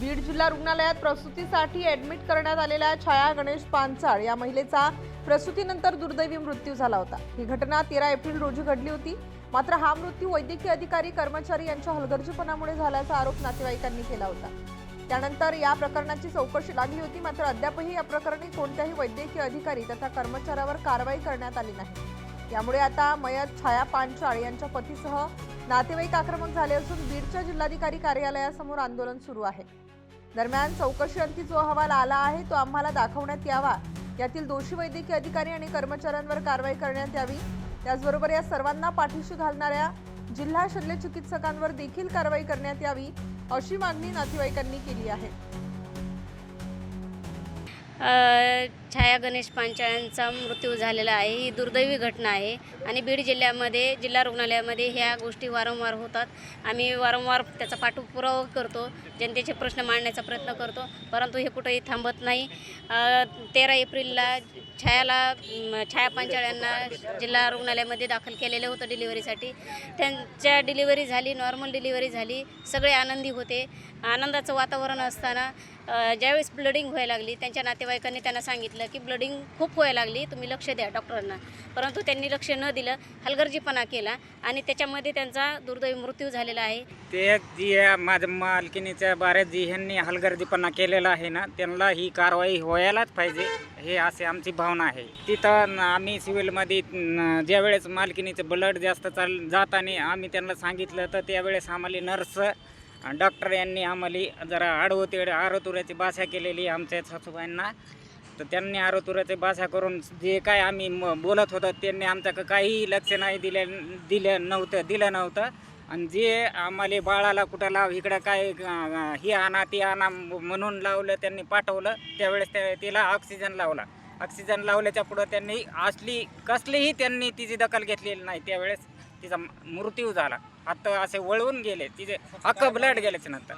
बीड जिल्हा रुग्णालयात प्रसूतीसाठी ऍडमिट करण्यात आलेल्या छाया गणेश पांचाळ या महिलेचा प्रसूतीनंतर दुर्दैवी मृत्यू झाला होता. ही घटना तेरा एप्रिल रोजी घडली होती. मात्र हा मृत्यू वैद्यकीय अधिकारी कर्मचारी यांच्या हलगर्जीपणामुळे झाल्याचा आरोप नातेवाईकांनी केला होता. त्यानंतर या प्रकरणाची चौकशी लागली होती. मात्र अद्यापही या प्रकरणी कोणत्याही वैद्यकीय अधिकारी तथा कर्मचाऱ्यावर कारवाई करण्यात आली नाही. यामुळे आता मयत छाया पांचाळ यांच्या पतीसह नातेवाईक आक्रमक झाले असून बीडच्या जिल्हाधिकारी कार्यालयासमोर आंदोलन सुरू आहे. दरम्यान चौकशी अंती जो अहवाल आला आहे तो आम्हाला दाखवण्यात यावा. यातील दोषी वैद्यकीय अधिकारी आणि कर्मचाऱ्यांवर कारवाई करण्यात यावी. त्याचबरोबर या सर्वांना पाठीशी घालणाऱ्या जिल्हा शल्य चिकित्सकांवर देखील कारवाई करण्यात यावी अशी मागणी नातेवाईकांनी केली आहे. छाया गणेश पांचाळ्यांचा मृत्यू झालेला आहे. ही दुर्दैवी घटना आहे. आणि बीड जिल्ह्यामध्ये जिल्हा रुग्णालयामध्ये ह्या गोष्टी वारंवार होतात. आम्ही वारंवार त्याचा पाठपुरावा करतो. जनतेचे प्रश्न मांडण्याचा प्रयत्न करतो. परंतु हे कुठंही थांबत नाही. तेरा एप्रिलला छायाला छाया पांचाळ्यांना जिल्हा रुग्णालयामध्ये दाखल केलेलं होतं डिलिव्हरीसाठी. त्यांच्या डिलिव्हरी झाली नॉर्मल डिलिव्हरी झाली. सगळे आनंदी होते. आनंदाचं वातावरण असताना ज्यावेळेस ब्लडिंग व्हायला लागली त्यांच्या नातेवाईकांनी त्यांना सांगितलं की ब्लडिंग खूप व्हायला लागली तुम्ही लक्ष द्या डॉक्टरांना. परंतु त्यांनी लक्ष न दिलं हलगर्जीपणा केला आणि त्याच्यामध्ये त्यांचा दुर्दैवी मृत्यू झालेला आहे. ते जी माझ्या मालकिनीच्या बऱ्याच जी ह्यांनी हलगर्जीपणा केलेला आहे ना त्यांना ही कारवाई व्हायलाच पाहिजे हे असे आमची भावना आहे. तिथं आम्ही सिव्हिलमध्ये ज्यावेळेस मालकिनीचं ब्लड जास्त चाल जाताना आम्ही त्यांना सांगितलं तर त्यावेळेस आम्हाला नर्स डॉक्टर यांनी आम्हाला जरा आडवते आरोतुऱ्याची भाषा केलेली आमच्या सासूबाईंना. तर त्यांनी आरोतुराचे भाषा करून जे काय आम्ही म बोलत होतो त्यांनी आमच्याकडं काही लक्ष नाही दिले दिलं नव्हतं दिलं नव्हतं. आणि जे आम्हाला बाळाला कुठं लाव इकडं काय हे आणा ते आणा म्हणून लावलं त्यांनी पाठवलं त्यावेळेस त्या तिला ऑक्सिजन लावला. ऑक्सिजन लावल्याच्या पुढं त्यांनी असली कसलीही त्यांनी तिची दखल घेतलेली नाही. त्यावेळेस तिचा मृत्यू झाला. आता असे वळवून गेले. तिचे अख्खं ब्लड गेल्याच्यानंतर.